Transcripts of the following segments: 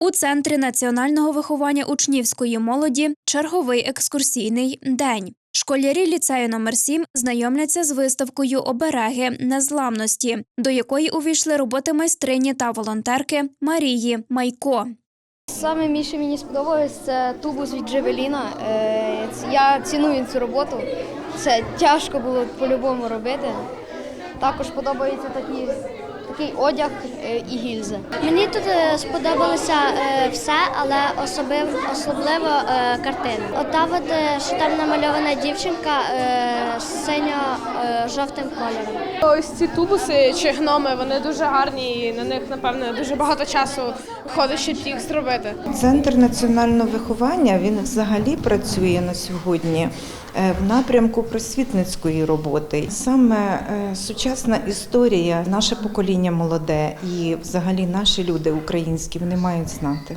У центрі національного виховання учнівської молоді черговий екскурсійний день. Школярі ліцею номер 7 знайомляться з виставкою обереги незламності, до якої увійшли роботи майстрині та волонтерки Марії Майко. Саме більше мені сподобалось це тубус від Джевеліна. Е, Я ціную цю роботу. Це тяжко було по-любому робити. Також подобається такі, такий одяг е, і гільзи. Мені тут е, сподобалося е, все, але особливо, особливо картини. Ота от, що там намальована дівчинка е, синьо-жовтим кольором. Ось ці тубуси чи гноми, вони дуже гарні і на них, напевно, дуже багато часу ходить, щоб їх зробити. Центр національного виховання він взагалі працює на сьогодні в напрямку просвітницької роботи. Саме сучасна історія, наше покоління молоде і взагалі наші люди українські вони мають знати.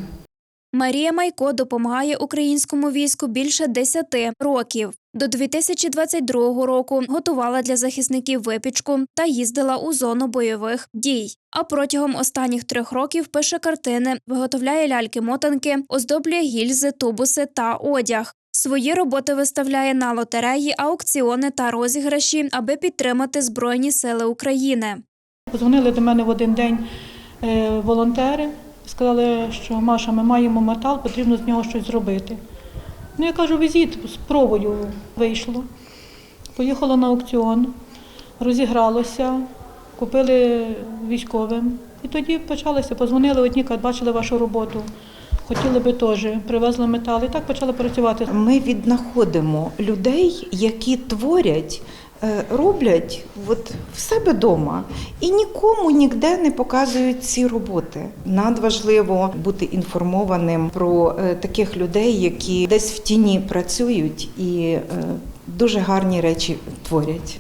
Марія Майко допомагає українському війську більше 10 років. До 2022 року готувала для захисників випічку та їздила у зону бойових дій. А протягом останніх трьох років пише картини, виготовляє ляльки-мотанки, оздоблює гільзи, тубуси та одяг. Свої роботи виставляє на лотереї, аукціони та розіграші, аби підтримати Збройні сили України. Позвонили до мене в один день е, волонтери, сказали, що Маша, ми маємо метал, потрібно з нього щось зробити. Ну, я кажу, візіть, спробую вийшло. Поїхала на аукціон, розігралося, купили військовим. І тоді почалося, позвонили одні, бачили вашу роботу. Хотіли би теж, привезли метал і так почали працювати. Ми віднаходимо людей, які творять, роблять от в себе вдома і нікому ніде не показують ці роботи. Надважливо бути інформованим про е, таких людей, які десь в тіні працюють і е, дуже гарні речі творять.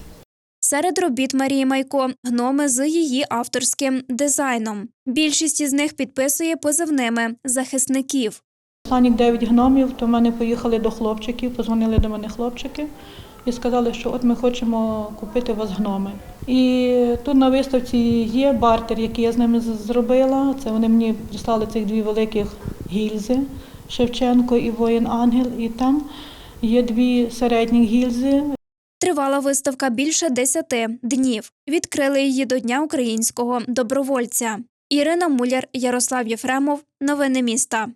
Серед робіт Марії Майко гноми з її авторським дизайном. Більшість із них підписує позивними захисників. Останніх 9 гномів, то в мене поїхали до хлопчиків, позвонили до мене хлопчики і сказали, що от ми хочемо купити у вас гноми. І тут на виставці є бартер, який я з ними зробила. Це вони мені прислали цих дві великих гільзи Шевченко і воїн Ангел. І там є дві середні гільзи. Тривала виставка більше 10 днів. Відкрили її до Дня українського добровольця. Ірина Муляр, Ярослав Єфремов. Новини міста.